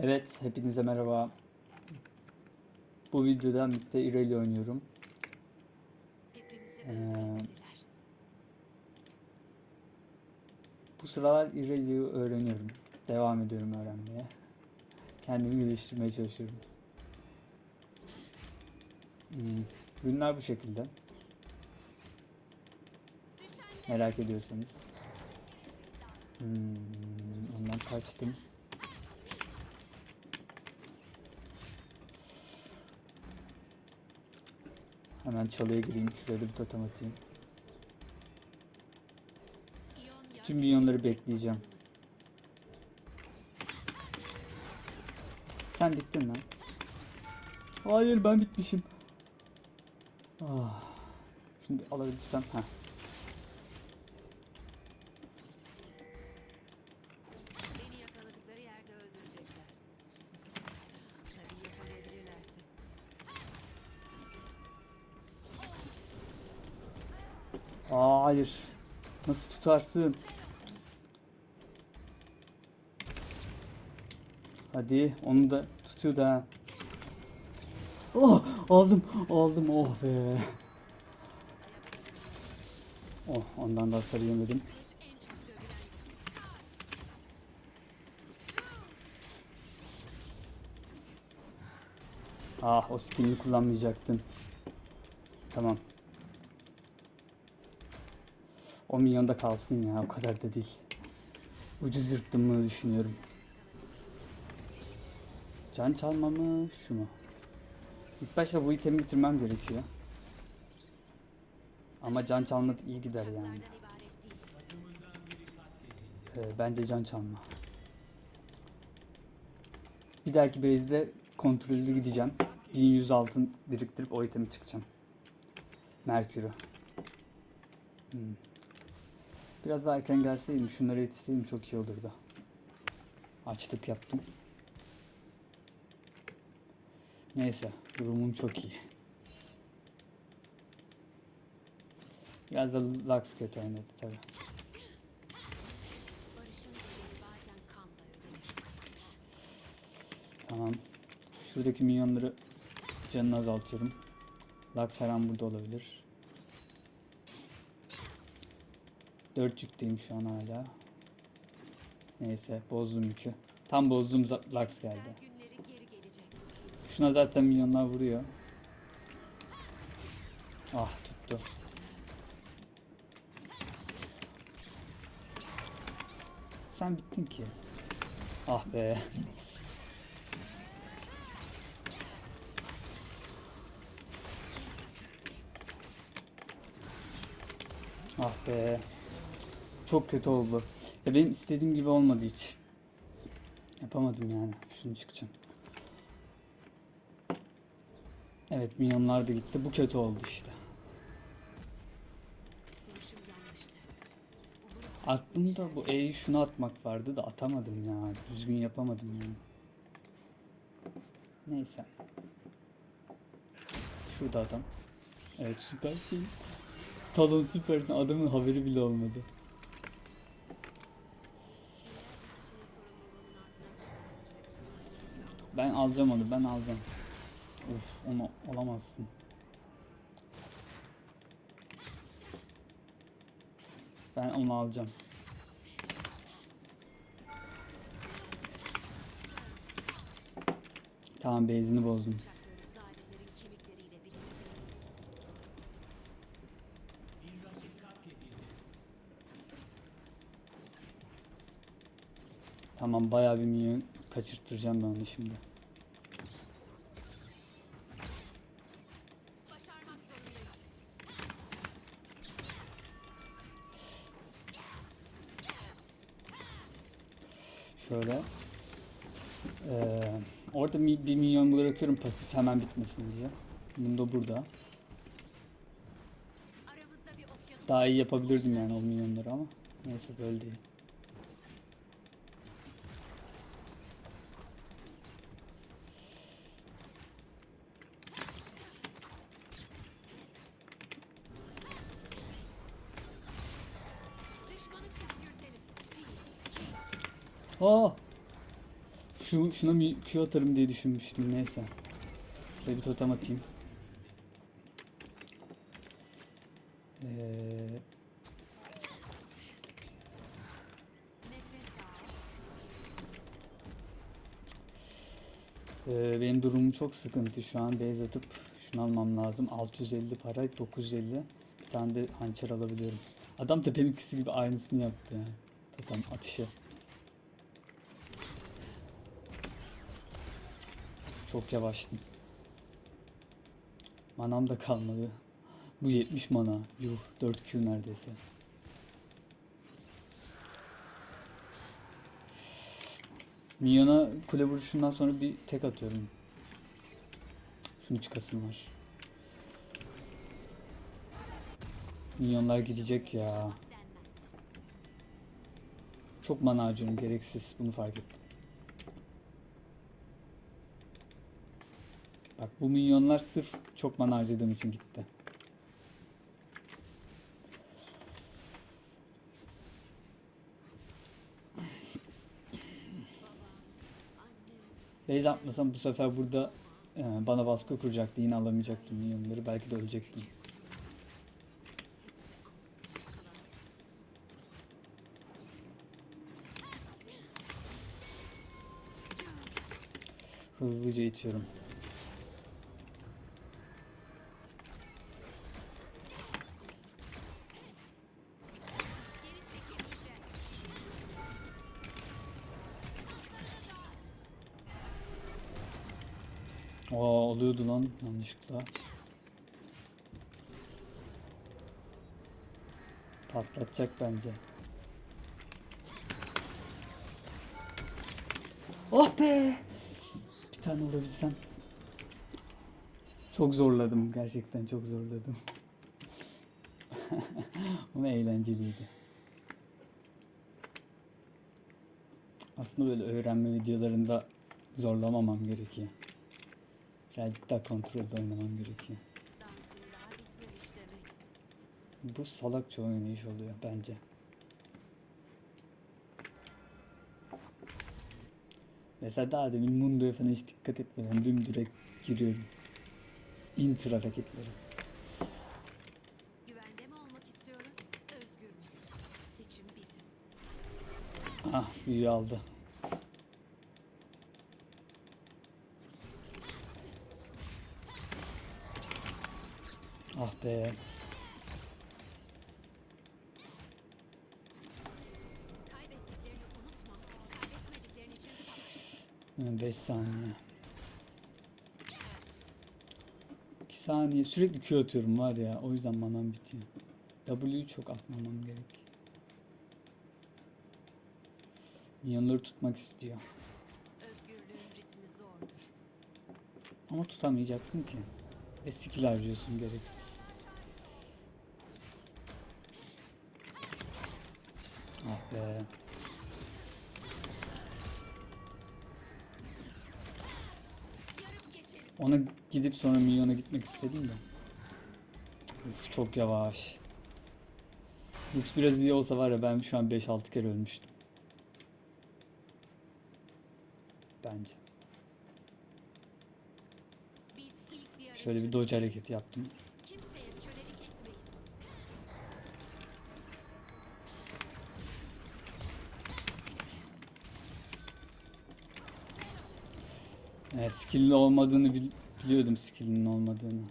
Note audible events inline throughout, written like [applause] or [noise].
Evet, hepinize merhaba. Bu videoda birlikte Irelia oynuyorum. Ee. Bu sıralar Irelia'yı öğreniyorum. Devam ediyorum öğrenmeye. Kendimi geliştirmeye çalışıyorum. Hmm, Ürünler bu şekilde. Merak ediyorsanız. Hmm, ondan kaçtım. Hemen çalıya gireyim. Şuraya bir totem atayım. İyon Tüm milyonları bekleyeceğim. Sen bittin lan. Hayır ben bitmişim. Ah. Şimdi alabilsem. ha. Hayır. Nasıl tutarsın? Hadi onu da tutuyor da. Oh aldım aldım oh be. Oh ondan da hasar yemedim. Ah o skin'i kullanmayacaktın. Tamam. O milyonda kalsın ya o kadar da değil. Ucuz yırttım bunu düşünüyorum. Can çalma mı şu mu? İlk başta bu itemi bitirmem gerekiyor. Ama can çalma iyi gider yani. Ee, bence can çalma. Bir dahaki base'de kontrollü gideceğim. 1100 altın biriktirip o itemi çıkacağım. Merkür'ü. Hmm. Biraz daha erken gelseydim, şunlara yetişseydim çok iyi olurdu. Açlık yaptım. Neyse, durumum çok iyi. Biraz da Lux kötü oynadı ödenir. Tamam. Şuradaki minyonları canını azaltıyorum. Lux her an burada olabilir. 4 yükteyim şu an hala. Neyse bozdum yükü. Tam bozduğum za- Lux geldi. Şuna zaten milyonlar vuruyor. Ah tuttu. Sen bittin ki. Ah be. Ah be. Çok kötü oldu. Ya benim istediğim gibi olmadı hiç. Yapamadım yani. Şunu çıkacağım. Evet milyonlar da gitti. Bu kötü oldu işte. Aklımda bu E'yi şunu atmak vardı da atamadım ya. Düzgün yapamadım yani. Neyse. Şurada adam. Evet süpersin. Talon süpersin. Adamın haberi bile olmadı. Ben alacağım onu. Ben alacağım. Uf onu alamazsın. Ben onu alacağım. Tamam benzini bozdum. Tamam bayağı bir minyon kaçırttıracağım ben onu şimdi. Şöyle. Ee, orada bir milyon bırakıyorum pasif hemen bitmesin diye. Bunu da burada. Daha iyi yapabilirdim yani o milyonları ama. Neyse böyle değil. Şuna bir Q atarım diye düşünmüştüm neyse. Şöyle bir totem atayım. Ee. Ee, benim durumum çok sıkıntı şu an. Base atıp şunu almam lazım. 650 para, 950. Bir tane de hançer alabiliyorum. Adam da benimkisi gibi aynısını yaptı ya. Zaten atışı. Çok yavaştım. Manam da kalmadı. Bu 70 mana. Yuh 4Q neredeyse. Minyona kule vuruşundan sonra bir tek atıyorum. Şunu çıkasım var. Minyonlar gidecek ya. Çok mana harcıyorum gereksiz. Bunu fark ettim. Bak bu minyonlar sırf çok mana harcadığım için gitti. Base atmasam bu sefer burada e, bana baskı kuracaktı. Yine alamayacaktım minyonları. Belki de ölecektim. Hızlıca itiyorum. Oluyordu lan yanlışlıkla. Patlatacak bence. Oh be! Bir tane olabilsem. Çok zorladım gerçekten çok zorladım. [laughs] Ama eğlenceliydi. Aslında böyle öğrenme videolarında zorlamamam gerekiyor. Birazcık daha kontrollü oynamam gerekiyor. Bu salakça oynayış oluyor bence. Mesela daha demin Mundo'ya falan hiç dikkat etmeden dümdürek giriyorum. Inter hareketleri. Güvende mi olmak Ah be. 5 saniye. 2 saniye sürekli Q atıyorum var ya o yüzden manam bitiyor. W'yu çok atmamam gerek. Minyonları tutmak istiyor. Ama tutamayacaksın ki. Ve skill harcıyorsun gereksiz. Ah be. Ona gidip sonra milyona gitmek istedim de. Çok yavaş. Lux biraz iyi olsa var ya ben şu an 5-6 kere ölmüştüm. Bence. Biz ilk diyarın Şöyle bir dodge hareketi yaptım. Ee, skill'li olmadığını bil- biliyordum skill'inin olmadığını.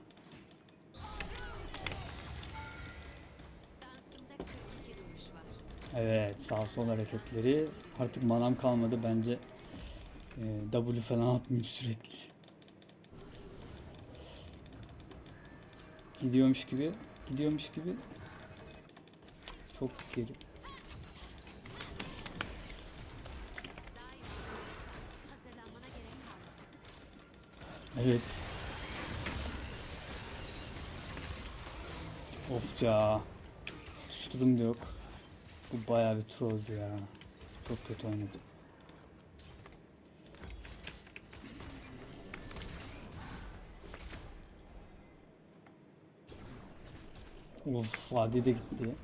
Dansımda 42 duruş var. Evet sağ sol hareketleri. Artık manam kalmadı bence. e, W falan atmayayım sürekli. Gidiyormuş gibi. Gidiyormuş gibi. Çok geri. Evet. Of ya. Tutuşturum da yok. Bu bayağı bir trolldü ya. Çok kötü oynadı. Of vadi de gitti.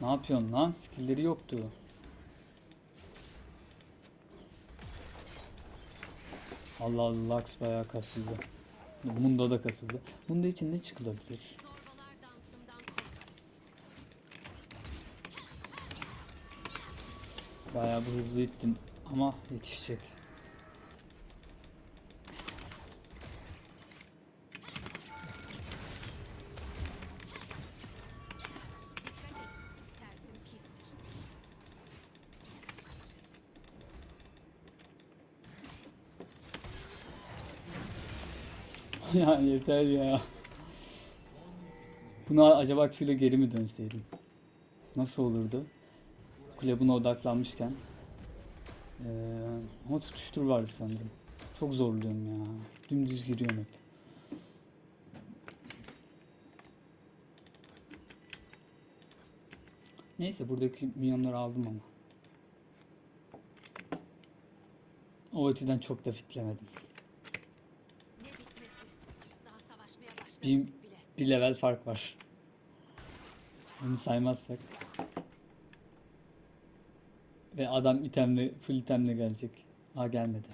Ne yapıyorsun lan? Skill'leri yoktu. Allah Allah Lux bayağı kasıldı. Mundo da kasıldı. Mundo için ne çıkılabilir? Bayağı bir hızlı ittim ama yetişecek. [laughs] ya yeter ya. Buna acaba Q ile geri mi dönseydim? Nasıl olurdu? Kule buna odaklanmışken. Ee, ama tutuştur vardı sanırım. Çok zorluyorum ya. Dümdüz giriyorum hep. Neyse buradaki milyonları aldım ama. O açıdan çok da fitlemedim. Ne bitmesi? Daha savaşmaya başlamadık Bir, bir level fark var. Onu saymazsak. Ve adam itemle, full itemle gelecek. Aa gelmedi.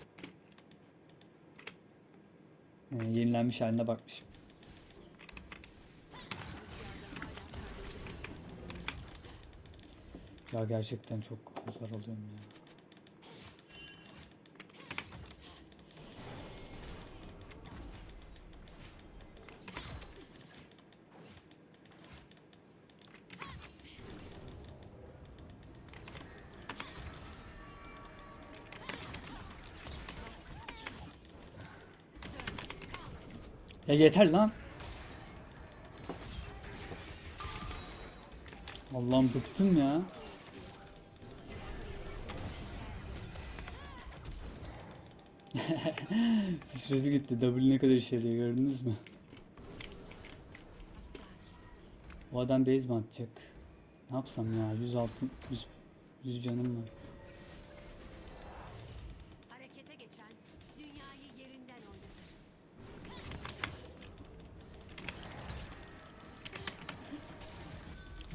Ee, yenilenmiş haline bakmışım. Ya gerçekten çok hasar alıyorum ya. Ya yeter lan. Allah'ım bıktım ya. [laughs] Sıçrası gitti. W ne kadar işe yarıyor gördünüz mü? O adam base mi atacak? Ne yapsam ya? 100 altın, 100, 100 canım var.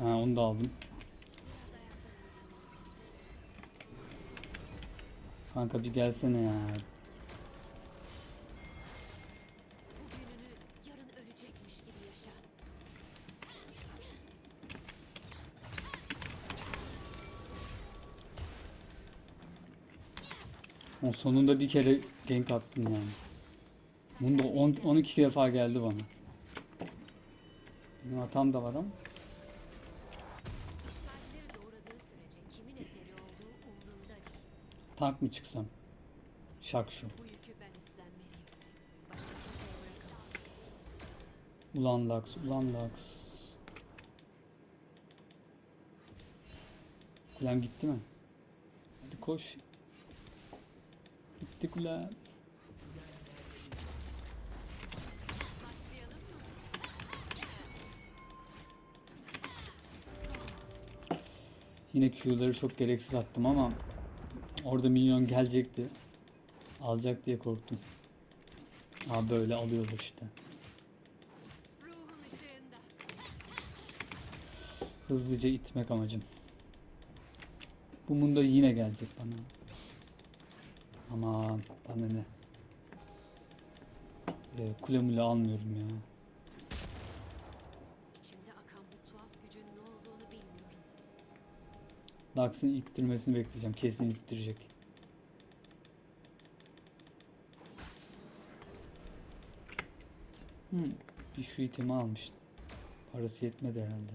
Ha onu da aldım. Kanka bir gelsene ya. O sonunda bir kere gank attın yani. Bunda 10 12 defa geldi bana. Benim hatam da var ama. Tank mı çıksam? Şak şu. Ulan Lux, ulan Lux. Kulem gitti mi? Hadi koş. Gitti kulem. Yine Q'ları çok gereksiz attım ama orada minyon gelecekti. Alacak diye korktum. Aa böyle alıyorlar işte. Hızlıca itmek amacım. Bu Mundo yine gelecek bana. Aman bana ne. Ee, kule mule almıyorum ya. Lux'ın ittirmesini bekleyeceğim. Kesin ittirecek. Hmm, bir şu itemi almıştım. Parası yetmedi herhalde.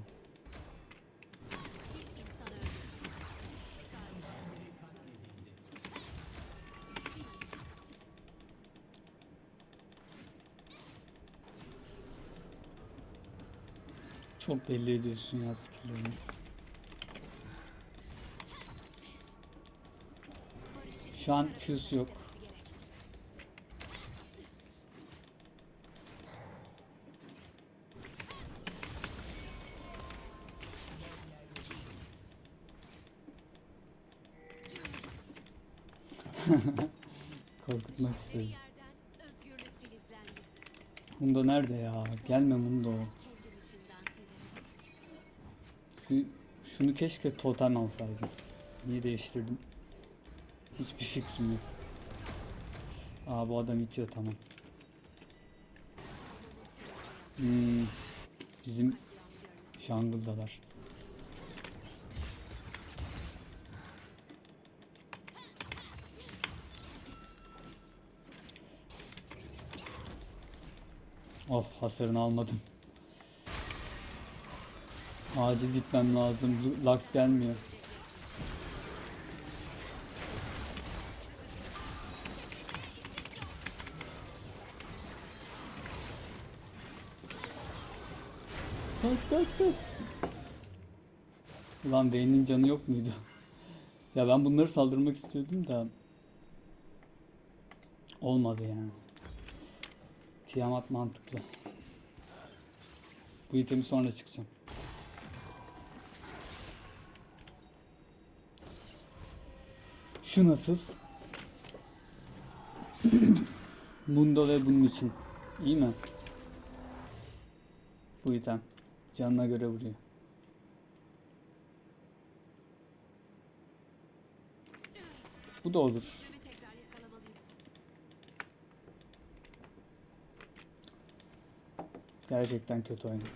Çok belli ediyorsun ya skill'lerini. Şu an Q'su yok. [laughs] Korkutmak istedim. Mundo nerede ya? Gelme Mundo. Şunu keşke totem alsaydım. Niye değiştirdim? Hiçbir fikrim yok. Aa bu adam itiyor tamam. Hmm, bizim jungle'dalar. Oh hasarını almadım. Acil gitmem lazım. Lu- Lux gelmiyor. Kaç kaç kaç. Ulan beynin canı yok muydu? [laughs] ya ben bunları saldırmak istiyordum da olmadı yani. Tiamat mantıklı. Bu itemi sonra çıkacağım. Şu nasıl? [clears throat] Mundo ve bunun için. İyi mi? Bu item. Canına göre vuruyor. Bu da olur. Gerçekten kötü oynadım.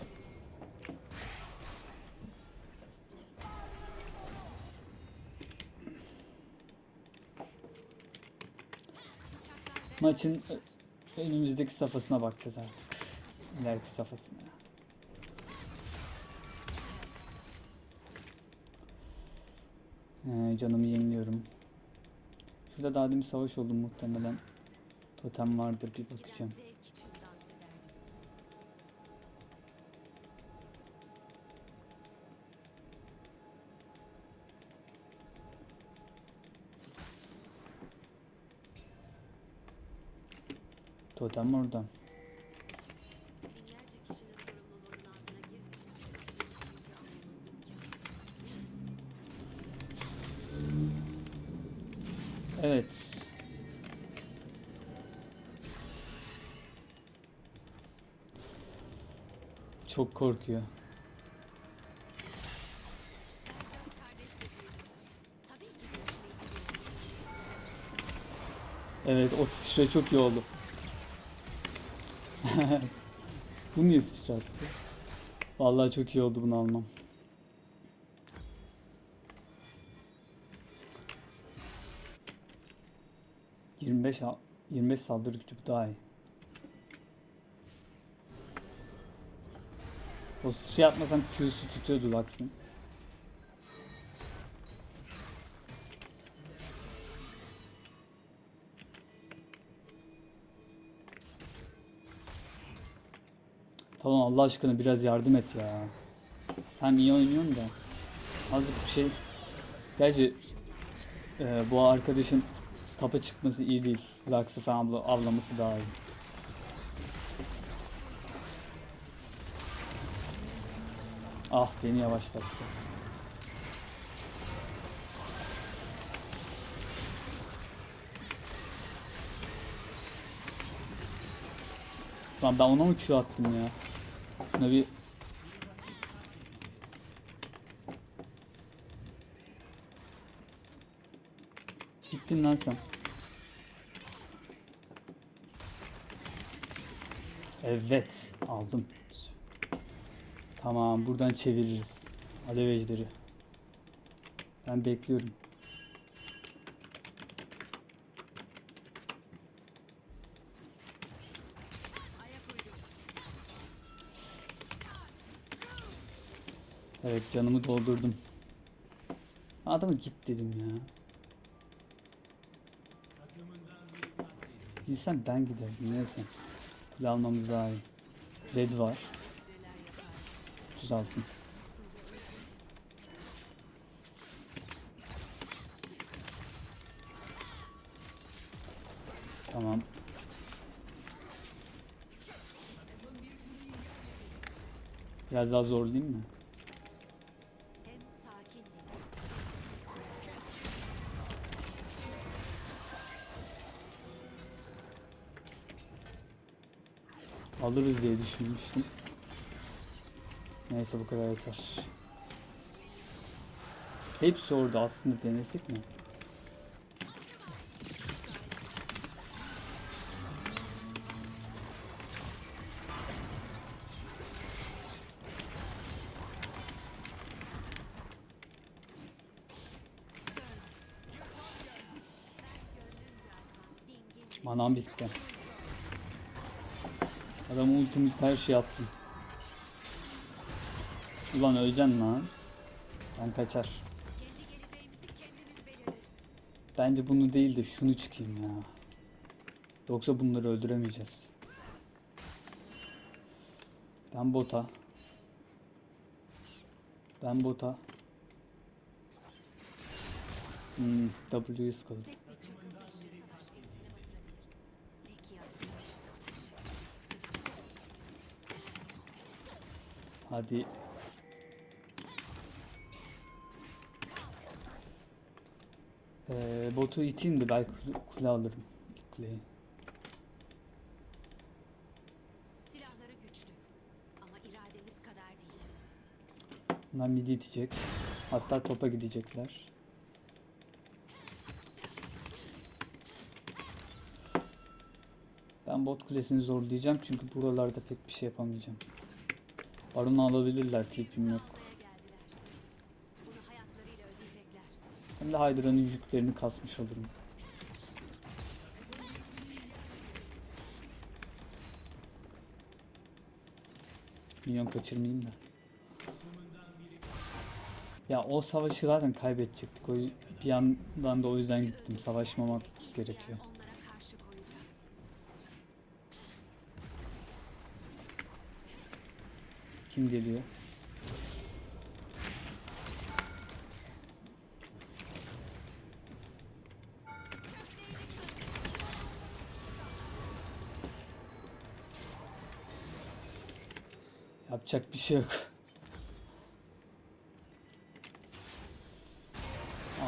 Maçın önümüzdeki safhasına bakacağız artık. İleriki safhasına. Ee, canımı yeniliyorum. Şurada daha demin savaş oldu muhtemelen. Totem vardır bir bakacağım. Totem orada. Çok korkuyor. Evet o sıçra çok iyi oldu. [laughs] Bu niye sıçrattı? Vallahi çok iyi oldu bunu almam. ...25, al- 25 saldırı gücü bu daha iyi. O sıçra atmasam Q'su tutuyordu Lux'ın. Tamam Allah aşkına biraz yardım et ya. Hem iyi oynuyorum da. Azıcık bir şey. Gerçi e, bu arkadaşın tapa çıkması iyi değil. Lux'ı falan avla- avlaması daha iyi. Ah beni yavaşlattı. Lan ben ona mı Q attım ya? Şuna bir Gittin lan sen. Evet, aldım. Tamam, buradan çeviririz. Alev ejderi. Ben bekliyorum. Evet, canımı doldurdum. Adama git dedim ya. Bilsem ben giderim. Neyse. Kule almamız daha iyi. Red var. Neler yapar. 36. Tamam. Biraz daha? Hem sakin deniz. Alırız diye düşünmüştüm. Neyse bu kadar yeter. Hepsi orada aslında denesek mi? Manam bitti. Adam ultimate her şey attım. Ulan öleceksin lan. Ben kaçar. Bence bunu değil de şunu çıkayım ya. Yoksa bunları öldüremeyeceğiz. Ben bota. Ben bota. Hmm, W'yu sıkıldı. Tek Ee, botu iteyim de belki kule, alırım. Kuleyi. Silahları güçlü. Ama irademiz kadar değil. Bunlar midi itecek. Hatta topa gidecekler. Ben bot kulesini zorlayacağım çünkü buralarda pek bir şey yapamayacağım. Baron'u alabilirler tipim yok. Hem de Hydra'nın yüklerini kasmış olurum. Minyon kaçırmayayım da. Ya o savaşı zaten kaybedecektik. O yüzden, bir yandan da o yüzden gittim. Savaşmamak gerekiyor. Kim geliyor? Yapacak bir şey yok.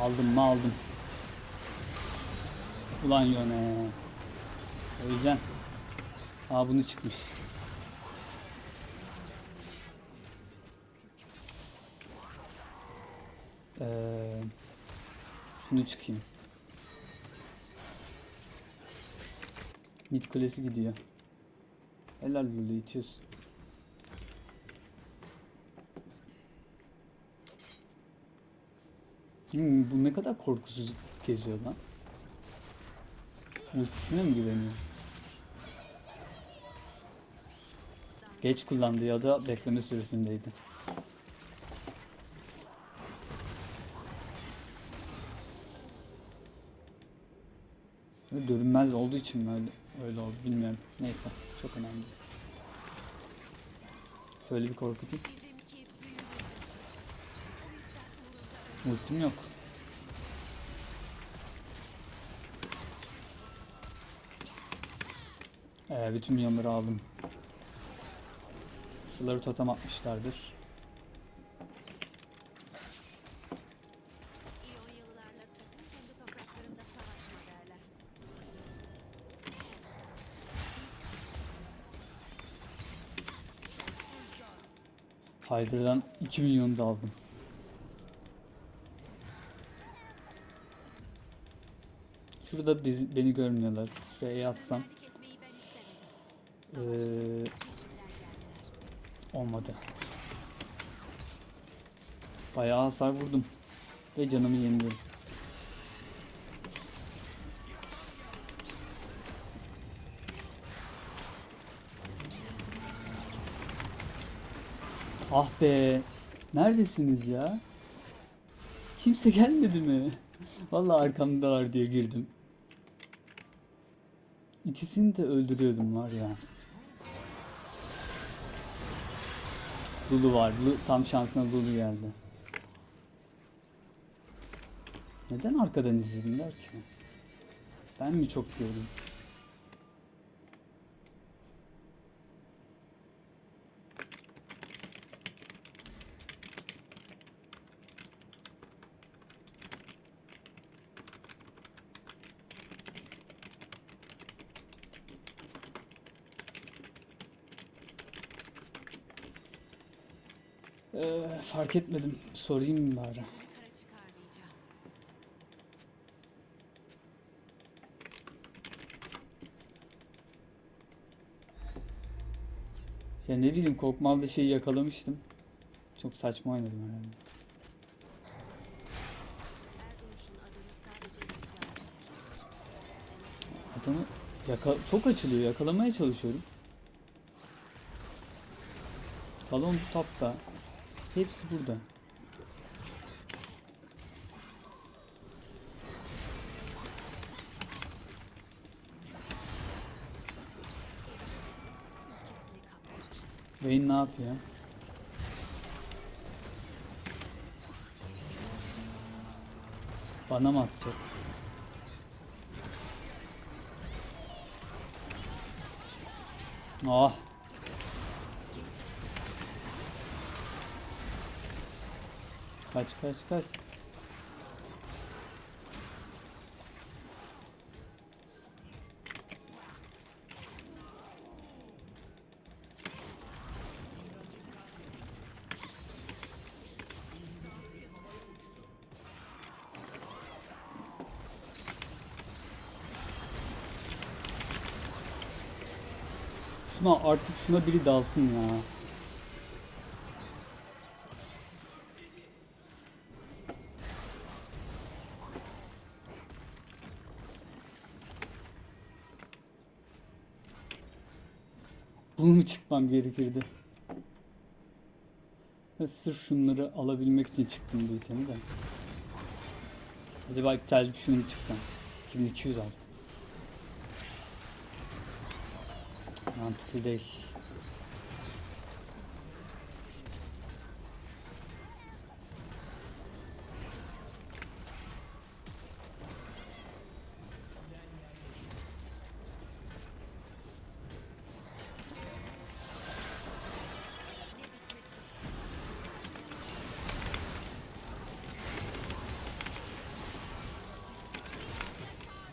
Aldım mı aldım. Ulan yone. Öleceksin. Aa bunu çıkmış. Ee, şunu çıkayım. Mid kulesi gidiyor. Helal Lulu itiyorsun. Hmm, bu ne kadar korkusuz geziyor lan. Ultisine mi güveniyor? Geç kullandı ya da bekleme süresindeydi. Görünmez olduğu için mi öyle, öyle oldu bilmiyorum. Neyse çok önemli. Şöyle bir korkutayım. Bizimki büyüdü. O yüzden uğrunda Ultim yok. Ee, bütün milyonları aldım. Şuları totem atmışlardır. Hydra'dan 2 milyon da aldım. Şurada biz, beni görmüyorlar. Şuraya atsam ee, olmadı. Bayağı hasar vurdum. Ve canımı yeniledim. Ah be. Neredesiniz ya? Kimse gelmedi mi? [laughs] Vallahi arkamda var diye girdim. İkisini de öldürüyordum var ya. Lulu var. Lulu, tam şansına Lulu geldi. Neden arkadan izlediler ki? Ben mi çok gördüm? Ee, fark etmedim. Sorayım bari. Ya ne bileyim kokmalda şeyi yakalamıştım. Çok saçma oynadım herhalde. Adamı yaka çok açılıyor. Yakalamaya çalışıyorum. Talon tapta. Hepsi burada. Vayne ne yapıyor? Bana mı atacak? Ah. Kaç kaç kaç. Şuna artık şuna biri dalsın ya. Mu çıkmam gerekirdi? Ya sırf şunları alabilmek için çıktım bu itemi de. Acaba iptal şunu çıksam? 2200 aldım. Mantıklı değil.